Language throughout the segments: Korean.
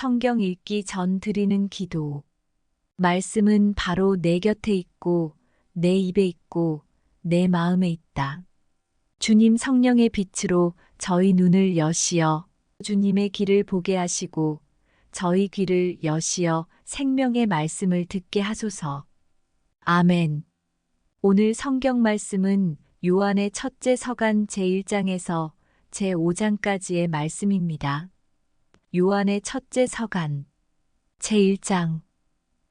성경 읽기 전 드리는 기도. 말씀은 바로 내 곁에 있고, 내 입에 있고, 내 마음에 있다. 주님 성령의 빛으로 저희 눈을 여시어 주님의 길을 보게 하시고, 저희 귀를 여시어 생명의 말씀을 듣게 하소서. 아멘. 오늘 성경 말씀은 요한의 첫째 서간 제1장에서 제5장까지의 말씀입니다. 요한의 첫째 서간 제1장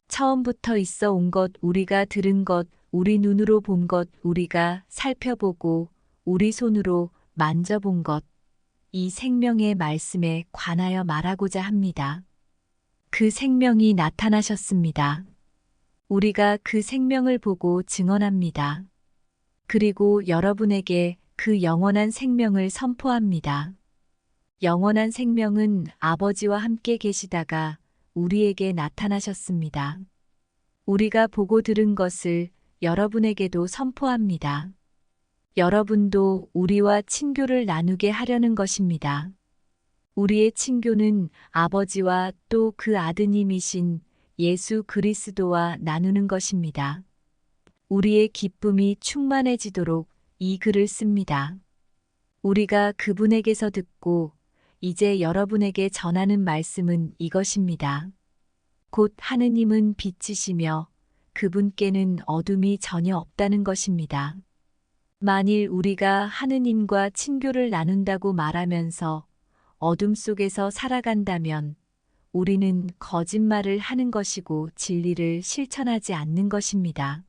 처음부터 있어 온 것, 우리가 들은 것, 우리 눈으로 본 것, 우리가 살펴보고 우리 손으로 만져본 것, 이 생명의 말씀에 관하여 말하고자 합니다. 그 생명이 나타나셨습니다. 우리가 그 생명을 보고 증언합니다. 그리고 여러분에게 그 영원한 생명을 선포합니다. 영원한 생명은 아버지와 함께 계시다가 우리에게 나타나셨습니다. 우리가 보고 들은 것을 여러분에게도 선포합니다. 여러분도 우리와 친교를 나누게 하려는 것입니다. 우리의 친교는 아버지와 또 그 아드님이신 예수 그리스도와 나누는 것입니다. 우리의 기쁨이 충만해지도록 이 글을 씁니다. 우리가 그분에게서 듣고 이제 여러분에게 전하는 말씀은 이것입니다. 곧 하느님은 빛이시며 그분께는 어둠이 전혀 없다는 것입니다. 만일 우리가 하느님과 친교를 나눈다고 말하면서 어둠 속에서 살아간다면 우리는 거짓말을 하는 것이고 진리를 실천하지 않는 것입니다.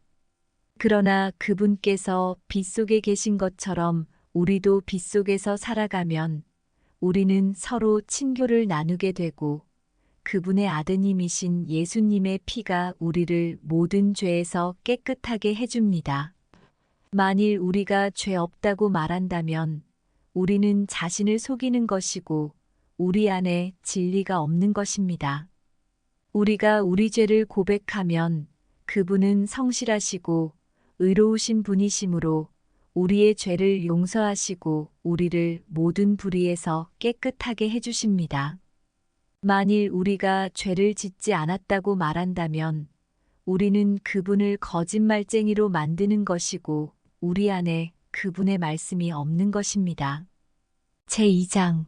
그러나 그분께서 빛 속에 계신 것처럼 우리도 빛 속에서 살아가면 우리는 서로 친교를 나누게 되고 그분의 아드님이신 예수님의 피가 우리를 모든 죄에서 깨끗하게 해줍니다. 만일 우리가 죄 없다고 말한다면 우리는 자신을 속이는 것이고 우리 안에 진리가 없는 것입니다. 우리가 우리 죄를 고백하면 그분은 성실하시고 의로우신 분이시므로 우리의 죄를 용서하시고 우리를 모든 불의에서 깨끗하게 해주십니다. 만일 우리가 죄를 짓지 않았다고 말한다면 우리는 그분을 거짓말쟁이로 만드는 것이고 우리 안에 그분의 말씀이 없는 것입니다. 제2장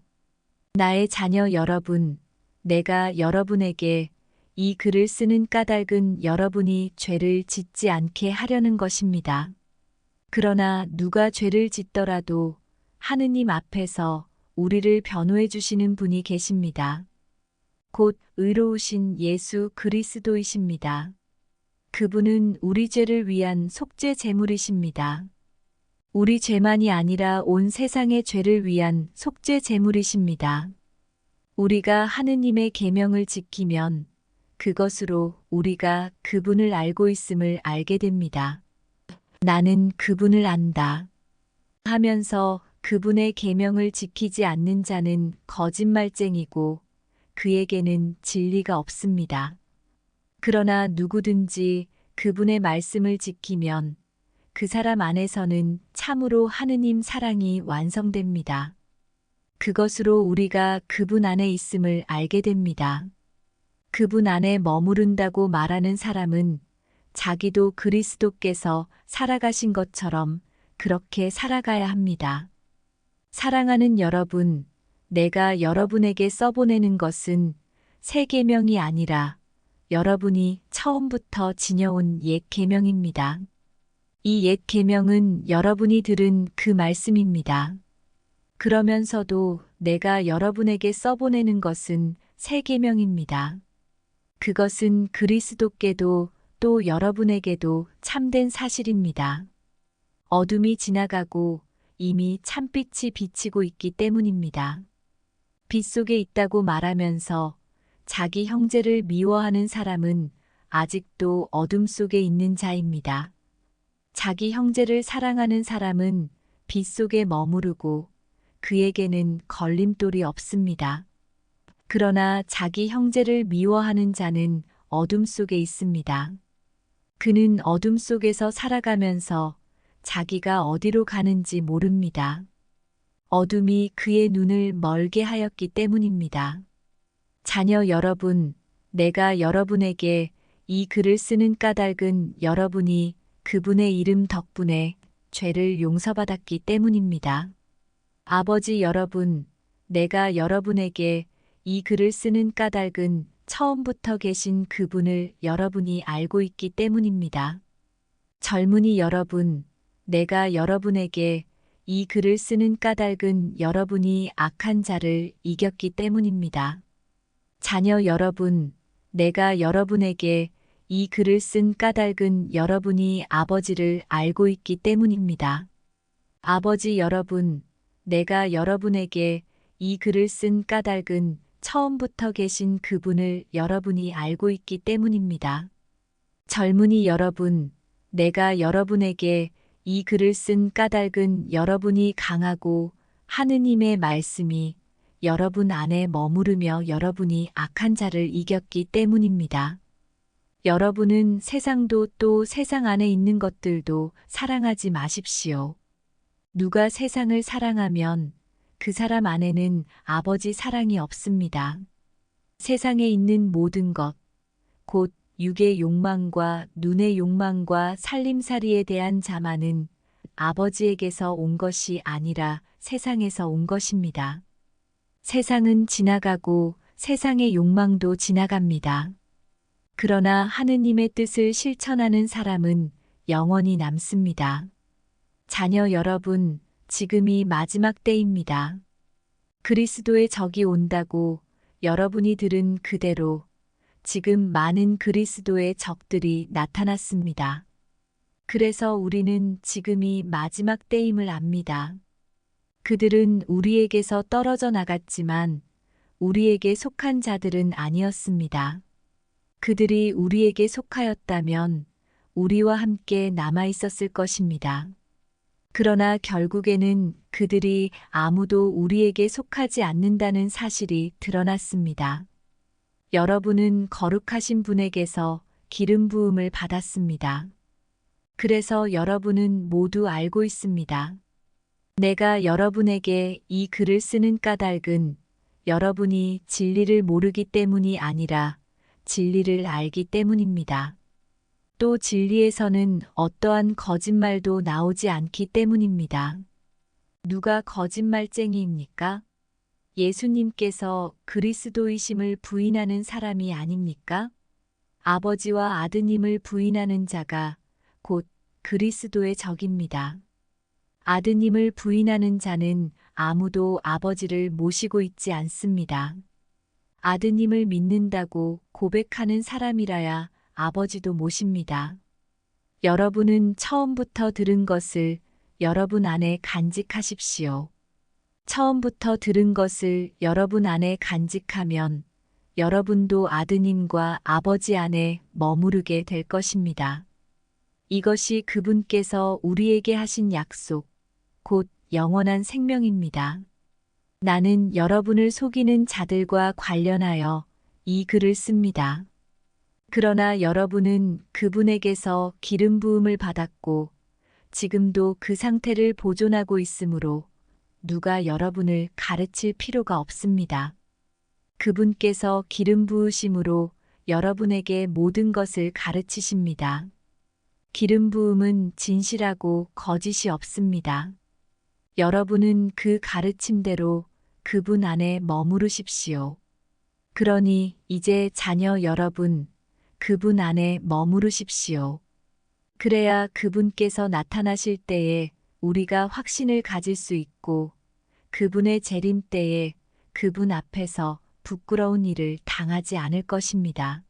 나의 자녀 여러분, 내가 여러분에게 이 글을 쓰는 까닭은 여러분이 죄를 짓지 않게 하려는 것입니다. 그러나 누가 죄를 짓더라도 하느님 앞에서 우리를 변호해 주시는 분이 계십니다. 곧 의로우신 예수 그리스도이십니다. 그분은 우리 죄를 위한 속죄 제물이십니다. 우리 죄만이 아니라 온 세상의 죄를 위한 속죄 제물이십니다. 우리가 하느님의 계명을 지키면 그것으로 우리가 그분을 알고 있음을 알게 됩니다. 나는 그분을 안다. 하면서 그분의 계명을 지키지 않는 자는 거짓말쟁이고 그에게는 진리가 없습니다. 그러나 누구든지 그분의 말씀을 지키면 그 사람 안에서는 참으로 하느님 사랑이 완성됩니다. 그것으로 우리가 그분 안에 있음을 알게 됩니다. 그분 안에 머무른다고 말하는 사람은 자기도 그리스도께서 살아가신 것처럼 그렇게 살아가야 합니다. 사랑하는 여러분, 내가 여러분에게 써보내는 것은 새 계명이 아니라 여러분이 처음부터 지녀온 옛 계명입니다. 이 옛 계명은 여러분이 들은 그 말씀입니다. 그러면서도 내가 여러분에게 써보내는 것은 새 계명입니다. 그것은 그리스도께도 또 여러분에게도 참된 사실입니다. 어둠이 지나가고 이미 참빛이 비치고 있기 때문입니다. 빛 속에 있다고 말하면서 자기 형제를 미워하는 사람은 아직도 어둠 속에 있는 자입니다. 자기 형제를 사랑하는 사람은 빛 속에 머무르고 그에게는 걸림돌이 없습니다. 그러나 자기 형제를 미워하는 자는 어둠 속에 있습니다. 그는 어둠 속에서 살아가면서 자기가 어디로 가는지 모릅니다. 어둠이 그의 눈을 멀게 하였기 때문입니다. 자녀 여러분, 내가 여러분에게 이 글을 쓰는 까닭은 여러분이 그분의 이름 덕분에 죄를 용서받았기 때문입니다. 아버지 여러분, 내가 여러분에게 이 글을 쓰는 까닭은 처음부터 계신 그분을 여러분이 알고 있기 때문입니다. 젊은이 여러분, 내가 여러분에게 이 글을 쓰는 까닭은 여러분이 악한 자를 이겼기 때문입니다. 자녀 여러분, 내가 여러분에게 이 글을 쓴 까닭은 여러분이 아버지를 알고 있기 때문입니다. 아버지 여러분, 내가 여러분에게 이 글을 쓴 까닭은 처음부터 계신 그분을 여러분이 알고 있기 때문입니다. 젊은이 여러분, 내가 여러분에게 이 글을 쓴 까닭은 여러분이 강하고 하느님의 말씀이 여러분 안에 머무르며 여러분이 악한 자를 이겼기 때문입니다. 여러분은 세상도 또 세상 안에 있는 것들도 사랑하지 마십시오. 누가 세상을 사랑하면 그 사람 안에는 아버지 사랑이 없습니다. 세상에 있는 모든 것, 곧 육의 욕망과 눈의 욕망과 살림살이에 대한 자만은 아버지에게서 온 것이 아니라 세상에서 온 것입니다. 세상은 지나가고 세상의 욕망도 지나갑니다. 그러나 하느님의 뜻을 실천하는 사람은 영원히 남습니다. 자녀 여러분, 지금이 마지막 때입니다. 그리스도의 적이 온다고 여러분이 들은 그대로 지금 많은 그리스도의 적들이 나타났습니다. 그래서 우리는 지금이 마지막 때임을 압니다. 그들은 우리에게서 떨어져 나갔지만 우리에게 속한 자들은 아니었습니다. 그들이 우리에게 속하였다면 우리와 함께 남아 있었을 것입니다. 그러나 결국에는 그들이 아무도 우리에게 속하지 않는다는 사실이 드러났습니다. 여러분은 거룩하신 분에게서 기름 부음을 받았습니다. 그래서 여러분은 모두 알고 있습니다. 내가 여러분에게 이 글을 쓰는 까닭은 여러분이 진리를 모르기 때문이 아니라 진리를 알기 때문입니다. 또 진리에서는 어떠한 거짓말도 나오지 않기 때문입니다. 누가 거짓말쟁이입니까? 예수님께서 그리스도이심을 부인하는 사람이 아닙니까? 아버지와 아드님을 부인하는 자가 곧 그리스도의 적입니다. 아드님을 부인하는 자는 아무도 아버지를 모시고 있지 않습니다. 아드님을 믿는다고 고백하는 사람이라야 아버지도 모십니다. 여러분은 처음부터 들은 것을 여러분 안에 간직하십시오. 처음부터 들은 것을 여러분 안에 간직하면 여러분도 아드님과 아버지 안에 머무르게 될 것입니다. 이것이 그분께서 우리에게 하신 약속, 곧 영원한 생명입니다. 나는 여러분을 속이는 자들과 관련하여 이 글을 씁니다. 그러나 여러분은 그분에게서 기름 부음을 받았고 지금도 그 상태를 보존하고 있으므로 누가 여러분을 가르칠 필요가 없습니다. 그분께서 기름 부으심으로 여러분에게 모든 것을 가르치십니다. 기름 부음은 진실하고 거짓이 없습니다. 여러분은 그 가르침대로 그분 안에 머무르십시오. 그러니 이제 자녀 여러분, 그분 안에 머무르십시오. 그래야 그분께서 나타나실 때에 우리가 확신을 가질 수 있고 그분의 재림 때에 그분 앞에서 부끄러운 일을 당하지 않을 것입니다.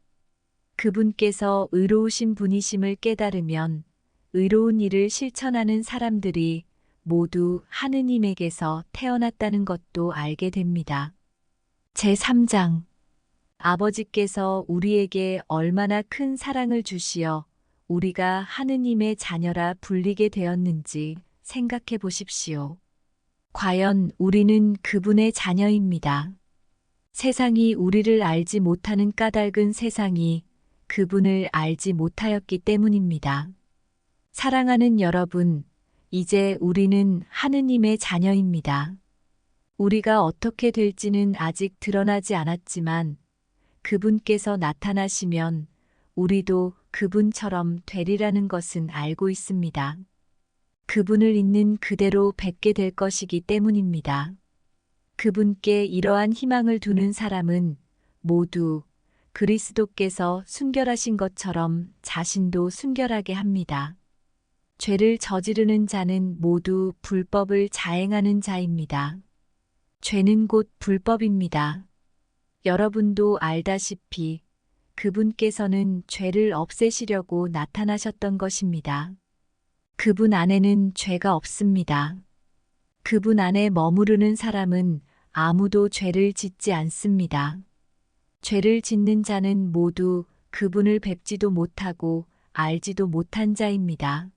그분께서 의로우신 분이심을 깨달으면 의로운 일을 실천하는 사람들이 모두 하느님에게서 태어났다는 것도 알게 됩니다. 제3장 아버지께서 우리에게 얼마나 큰 사랑을 주시어 우리가 하느님의 자녀라 불리게 되었는지 생각해 보십시오. 과연 우리는 그분의 자녀입니다. 세상이 우리를 알지 못하는 까닭은 세상이 그분을 알지 못하였기 때문입니다. 사랑하는 여러분, 이제 우리는 하느님의 자녀입니다. 우리가 어떻게 될지는 아직 드러나지 않았지만 그분께서 나타나시면 우리도 그분처럼 되리라는 것은 알고 있습니다. 그분을 있는 그대로 뵙게 될 것이기 때문입니다. 그분께 이러한 희망을 두는 사람은 모두 그리스도께서 순결하신 것처럼 자신도 순결하게 합니다. 죄를 저지르는 자는 모두 불법을 자행하는 자입니다. 죄는 곧 불법입니다. 여러분도 알다시피 그분께서는 죄를 없애시려고 나타나셨던 것입니다. 그분 안에는 죄가 없습니다. 그분 안에 머무르는 사람은 아무도 죄를 짓지 않습니다. 죄를 짓는 자는 모두 그분을 뵙지도 못하고 알지도 못한 자입니다.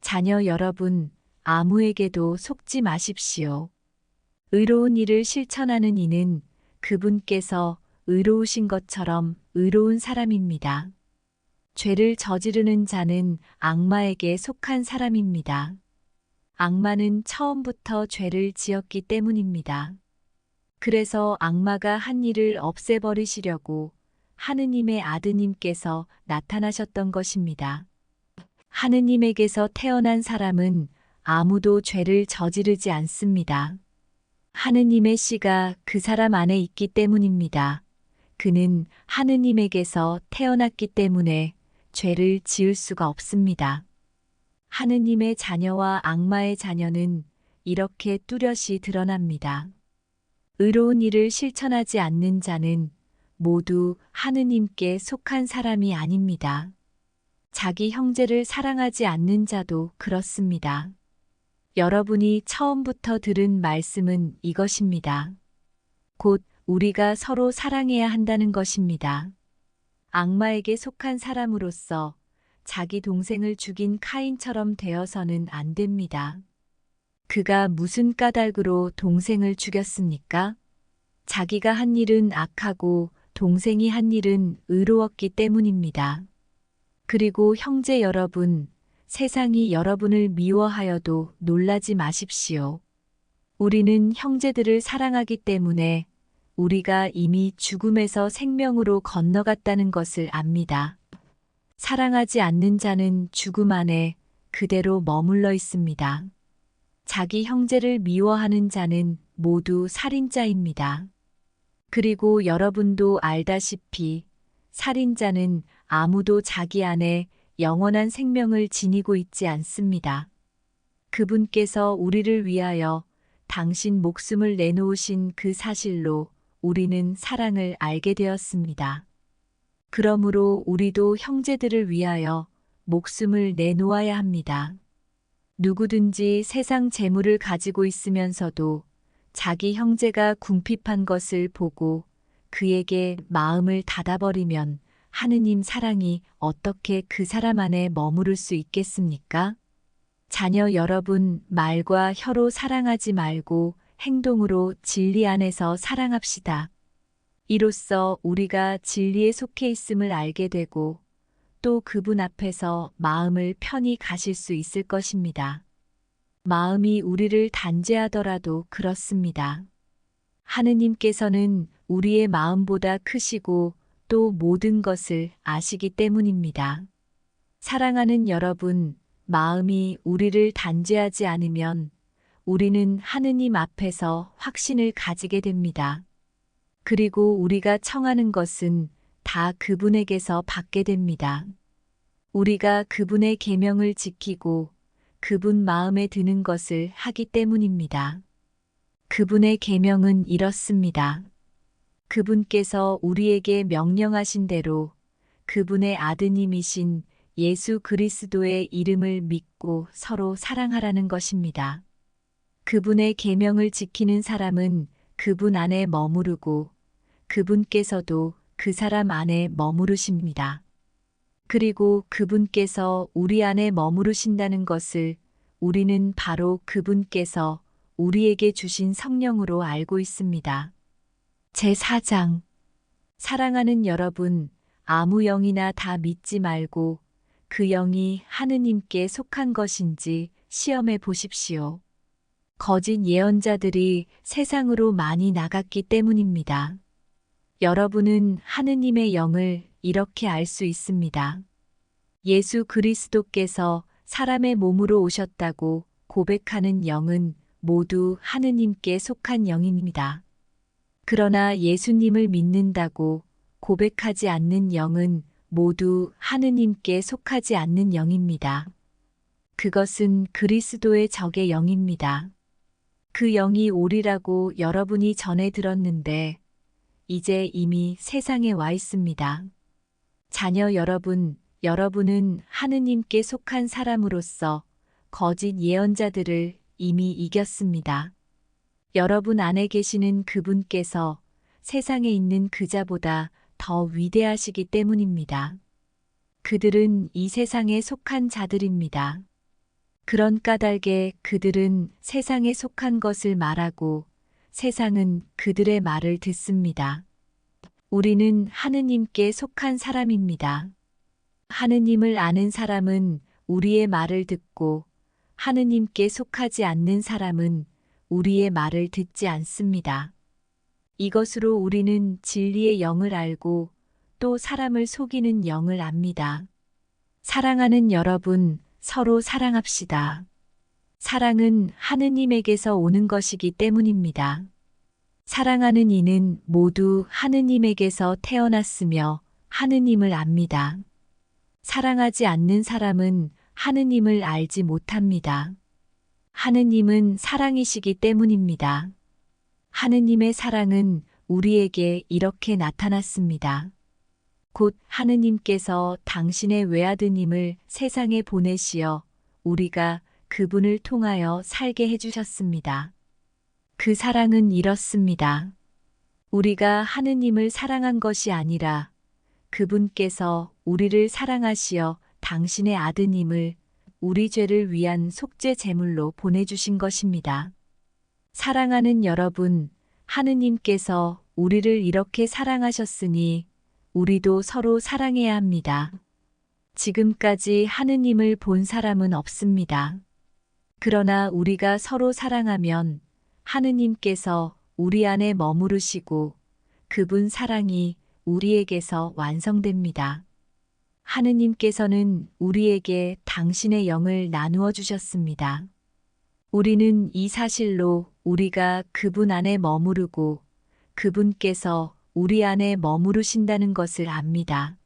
자녀 여러분, 아무에게도 속지 마십시오. 의로운 일을 실천하는 이는 그분께서 의로우신 것처럼 의로운 사람입니다. 죄를 저지르는 자는 악마에게 속한 사람입니다. 악마는 처음부터 죄를 지었기 때문입니다. 그래서 악마가 한 일을 없애버리시려고 하느님의 아드님께서 나타나셨던 것입니다. 하느님에게서 태어난 사람은 아무도 죄를 저지르지 않습니다. 하느님의 씨가 그 사람 안에 있기 때문입니다. 그는 하느님에게서 태어났기 때문에 죄를 지을 수가 없습니다. 하느님의 자녀와 악마의 자녀는 이렇게 뚜렷이 드러납니다. 의로운 일을 실천하지 않는 자는 모두 하느님께 속한 사람이 아닙니다. 자기 형제를 사랑하지 않는 자도 그렇습니다. 여러분이 처음부터 들은 말씀은 이것입니다. 곧 우리가 서로 사랑해야 한다는 것입니다. 악마에게 속한 사람으로서 자기 동생을 죽인 카인처럼 되어서는 안 됩니다. 그가 무슨 까닭으로 동생을 죽였습니까? 자기가 한 일은 악하고 동생이 한 일은 의로웠기 때문입니다. 그리고 형제 여러분, 세상이 여러분을 미워하여도 놀라지 마십시오. 우리는 형제들을 사랑하기 때문에 우리가 이미 죽음에서 생명으로 건너갔다는 것을 압니다. 사랑하지 않는 자는 죽음 안에 그대로 머물러 있습니다. 자기 형제를 미워하는 자는 모두 살인자입니다. 그리고 여러분도 알다시피 살인자는 아무도 자기 안에 영원한 생명을 지니고 있지 않습니다. 그분께서 우리를 위하여 당신 목숨을 내놓으신 그 사실로 우리는 사랑을 알게 되었습니다. 그러므로 우리도 형제들을 위하여 목숨을 내놓아야 합니다. 누구든지 세상 재물을 가지고 있으면서도 자기 형제가 궁핍한 것을 보고 그에게 마음을 닫아버리면 하느님 사랑이 어떻게 그 사람 안에 머무를 수 있겠습니까? 자녀 여러분, 말과 혀로 사랑하지 말고 행동으로 진리 안에서 사랑합시다. 이로써 우리가 진리에 속해 있음을 알게 되고 또 그분 앞에서 마음을 편히 가실 수 있을 것입니다. 마음이 우리를 단죄하더라도 그렇습니다. 하느님께서는 우리의 마음보다 크시고 또 모든 것을 아시기 때문입니다. 사랑하는 여러분, 마음이 우리를 단죄하지 않으면 우리는 하느님 앞에서 확신을 가지게 됩니다. 그리고 우리가 청하는 것은 다 그분에게서 받게 됩니다. 우리가 그분의 계명을 지키고 그분 마음에 드는 것을 하기 때문입니다. 그분의 계명은 이렇습니다. 그분께서 우리에게 명령하신 대로 그분의 아드님이신 예수 그리스도의 이름을 믿고 서로 사랑하라는 것입니다. 그분의 계명을 지키는 사람은 그분 안에 머무르고 그분께서도 그 사람 안에 머무르십니다. 그리고 그분께서 우리 안에 머무르신다는 것을 우리는 바로 그분께서 우리에게 주신 성령으로 알고 있습니다. 제4장 사랑하는 여러분, 아무 영이나 다 믿지 말고 그 영이 하느님께 속한 것인지 시험해 보십시오. 거짓 예언자들이 세상으로 많이 나갔기 때문입니다. 여러분은 하느님의 영을 이렇게 알 수 있습니다. 예수 그리스도께서 사람의 몸으로 오셨다고 고백하는 영은 모두 하느님께 속한 영입니다. 그러나 예수님을 믿는다고 고백하지 않는 영은 모두 하느님께 속하지 않는 영입니다. 그것은 그리스도의 적의 영입니다. 그 영이 오리라고 여러분이 전해 들었는데 이제 이미 세상에 와 있습니다. 자녀 여러분, 여러분은 하느님께 속한 사람으로서 거짓 예언자들을 이미 이겼습니다. 여러분 안에 계시는 그분께서 세상에 있는 그자보다 더 위대하시기 때문입니다. 그들은 이 세상에 속한 자들입니다. 그런 까닭에 그들은 세상에 속한 것을 말하고 세상은 그들의 말을 듣습니다. 우리는 하느님께 속한 사람입니다. 하느님을 아는 사람은 우리의 말을 듣고 하느님께 속하지 않는 사람은 우리의 말을 듣지 않습니다. 이것으로 우리는 진리의 영을 알고 또 사람을 속이는 영을 압니다. 사랑하는 여러분, 서로 사랑합시다. 사랑은 하느님에게서 오는 것이기 때문입니다. 사랑하는 이는 모두 하느님에게서 태어났으며 하느님을 압니다. 사랑하지 않는 사람은 하느님을 알지 못합니다. 하느님은 사랑이시기 때문입니다. 하느님의 사랑은 우리에게 이렇게 나타났습니다. 곧 하느님께서 당신의 외아드님을 세상에 보내시어 우리가 그분을 통하여 살게 해주셨습니다. 그 사랑은 이렇습니다. 우리가 하느님을 사랑한 것이 아니라 그분께서 우리를 사랑하시어 당신의 아드님을 우리 죄를 위한 속죄 제물로 보내주신 것입니다. 사랑하는 여러분, 하느님께서 우리를 이렇게 사랑하셨으니 우리도 서로 사랑해야 합니다. 지금까지 하느님을 본 사람은 없습니다. 그러나 우리가 서로 사랑하면 하느님께서 우리 안에 머무르시고 그분 사랑이 우리에게서 완성됩니다. 하느님께서는 우리에게 당신의 영을 나누어 주셨습니다. 우리는 이 사실로 우리가 그분 안에 머무르고 그분께서 우리 안에 머무르신다는 것을 압니다.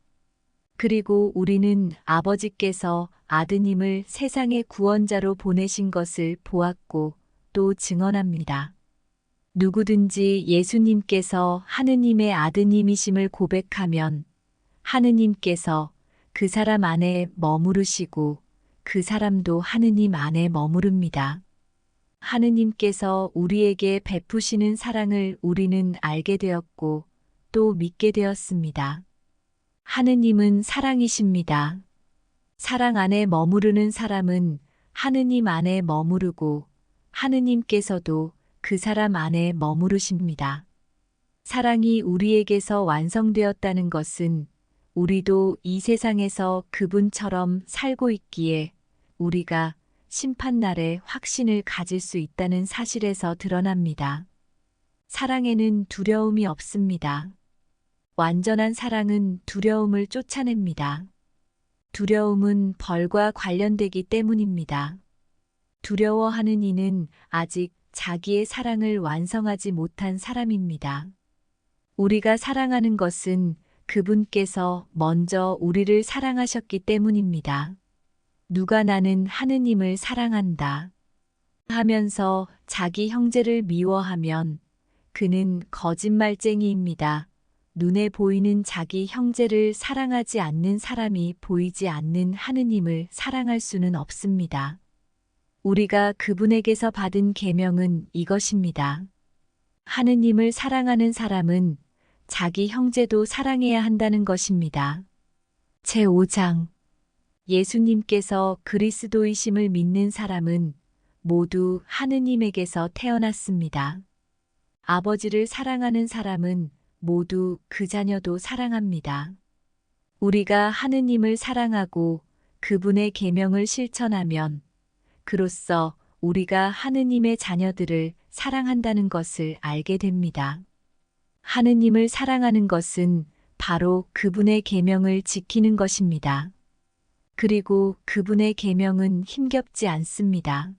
그리고 우리는 아버지께서 아드님을 세상의 구원자로 보내신 것을 보았고 또 증언합니다. 누구든지 예수님께서 하느님의 아드님이심을 고백하면 하느님께서 그 사람 안에 머무르시고 그 사람도 하느님 안에 머무릅니다. 하느님께서 우리에게 베푸시는 사랑을 우리는 알게 되었고 또 믿게 되었습니다. 하느님은 사랑이십니다. 사랑 안에 머무르는 사람은 하느님 안에 머무르고 하느님께서도 그 사람 안에 머무르십니다. 사랑이 우리에게서 완성되었다는 것은 우리도 이 세상에서 그분처럼 살고 있기에 우리가 심판날에 확신을 가질 수 있다는 사실에서 드러납니다. 사랑에는 두려움이 없습니다. 완전한 사랑은 두려움을 쫓아냅니다. 두려움은 벌과 관련되기 때문입니다. 두려워하는 이는 아직 자기의 사랑을 완성하지 못한 사람입니다. 우리가 사랑하는 것은 그분께서 먼저 우리를 사랑하셨기 때문입니다. 누가 나는 하느님을 사랑한다 하면서 자기 형제를 미워하면 그는 거짓말쟁이입니다. 눈에 보이는 자기 형제를 사랑하지 않는 사람이 보이지 않는 하느님을 사랑할 수는 없습니다. 우리가 그분에게서 받은 계명은 이것입니다. 하느님을 사랑하는 사람은 자기 형제도 사랑해야 한다는 것입니다. 제5장 예수님께서 그리스도이심을 믿는 사람은 모두 하느님에게서 태어났습니다. 아버지를 사랑하는 사람은 모두 그 자녀도 사랑합니다. 우리가 하느님을 사랑하고 그분의 계명을 실천하면 그로써 우리가 하느님의 자녀들을 사랑한다는 것을 알게 됩니다. 하느님을 사랑하는 것은 바로 그분의 계명을 지키는 것입니다. 그리고 그분의 계명은 힘겹지 않습니다.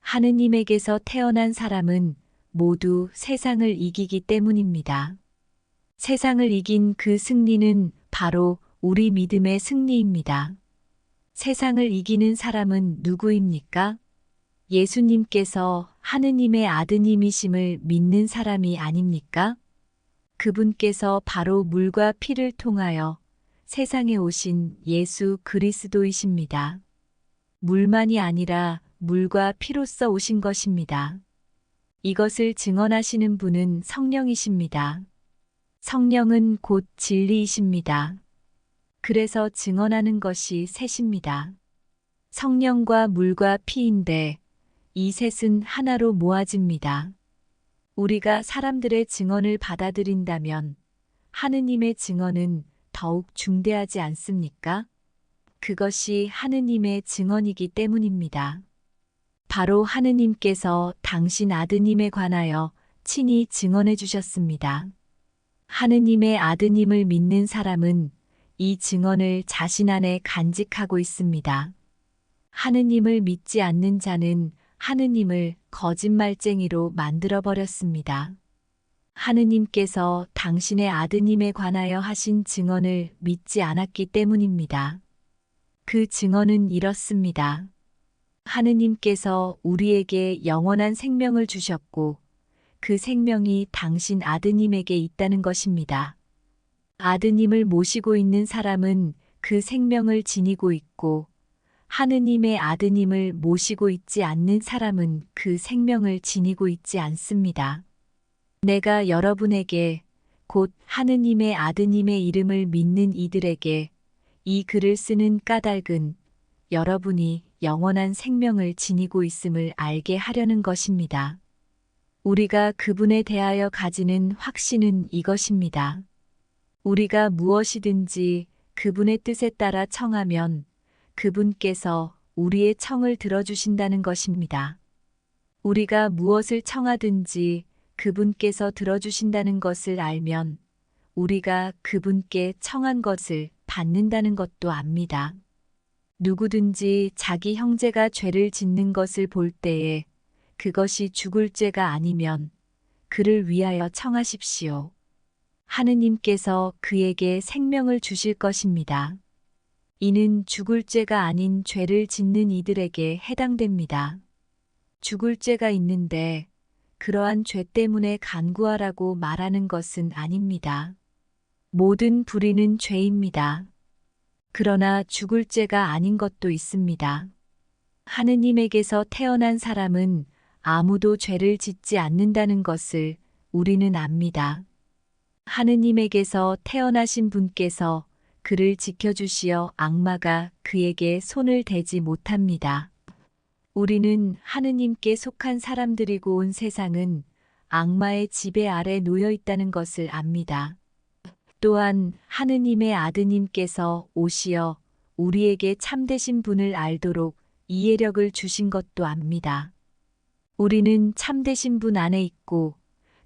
하느님에게서 태어난 사람은 모두 세상을 이기기 때문입니다. 세상을 이긴 그 승리는 바로 우리 믿음의 승리입니다. 세상을 이기는 사람은 누구입니까? 예수님께서 하느님의 아드님이심을 믿는 사람이 아닙니까? 그분께서 바로 물과 피를 통하여 세상에 오신 예수 그리스도이십니다. 물만이 아니라 물과 피로써 오신 것입니다. 이것을 증언하시는 분은 성령이십니다. 성령은 곧 진리이십니다. 그래서 증언하는 것이 셋입니다. 성령과 물과 피인데 이 셋은 하나로 모아집니다. 우리가 사람들의 증언을 받아들인다면 하느님의 증언은 더욱 중대하지 않습니까? 그것이 하느님의 증언이기 때문입니다. 바로 하느님께서 당신 아드님에 관하여 친히 증언해 주셨습니다. 하느님의 아드님을 믿는 사람은 이 증언을 자신 안에 간직하고 있습니다. 하느님을 믿지 않는 자는 하느님을 거짓말쟁이로 만들어 버렸습니다. 하느님께서 당신의 아드님에 관하여 하신 증언을 믿지 않았기 때문입니다. 그 증언은 이렇습니다. 하느님께서 우리에게 영원한 생명을 주셨고 그 생명이 당신 아드님에게 있다는 것입니다. 아드님을 모시고 있는 사람은 그 생명을 지니고 있고 하느님의 아드님을 모시고 있지 않는 사람은 그 생명을 지니고 있지 않습니다. 내가 여러분에게 곧 하느님의 아드님의 이름을 믿는 이들에게 이 글을 쓰는 까닭은 여러분이 영원한 생명을 지니고 있음을 알게 하려는 것입니다. 우리가 그분에 대하여 가지는 확신은 이것입니다. 우리가 무엇이든지 그분의 뜻에 따라 청하면 그분께서 우리의 청을 들어주신다는 것입니다. 우리가 무엇을 청하든지 그분께서 들어주신다는 것을 알면 우리가 그분께 청한 것을 받는다는 것도 압니다. 누구든지 자기 형제가 죄를 짓는 것을 볼 때에 그것이 죽을 죄가 아니면 그를 위하여 청하십시오. 하느님께서 그에게 생명을 주실 것입니다. 이는 죽을 죄가 아닌 죄를 짓는 이들에게 해당됩니다. 죽을 죄가 있는데 그러한 죄 때문에 간구하라고 말하는 것은 아닙니다. 모든 불의는 죄입니다. 그러나 죽을 죄가 아닌 것도 있습니다. 하느님에게서 태어난 사람은 아무도 죄를 짓지 않는다는 것을 우리는 압니다. 하느님에게서 태어나신 분께서 그를 지켜주시어 악마가 그에게 손을 대지 못합니다. 우리는 하느님께 속한 사람들이고 온 세상은 악마의 지배 아래 놓여 있다는 것을 압니다. 또한 하느님의 아드님께서 오시어 우리에게 참되신 분을 알도록 이해력을 주신 것도 압니다. 우리는 참되신 분 안에 있고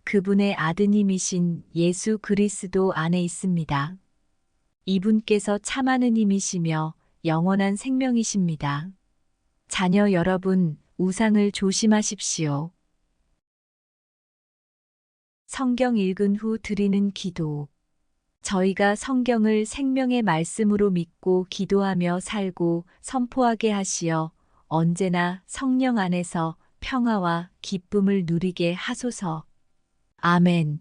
그분의 아드님이신 예수 그리스도 안에 있습니다. 이분께서 참 하느님이시며 영원한 생명이십니다. 자녀 여러분, 우상을 조심하십시오. 성경 읽은 후 드리는 기도. 저희가 성경을 생명의 말씀으로 믿고 기도하며 살고 선포하게 하시어 언제나 성령 안에서 평화와 기쁨을 누리게 하소서. 아멘.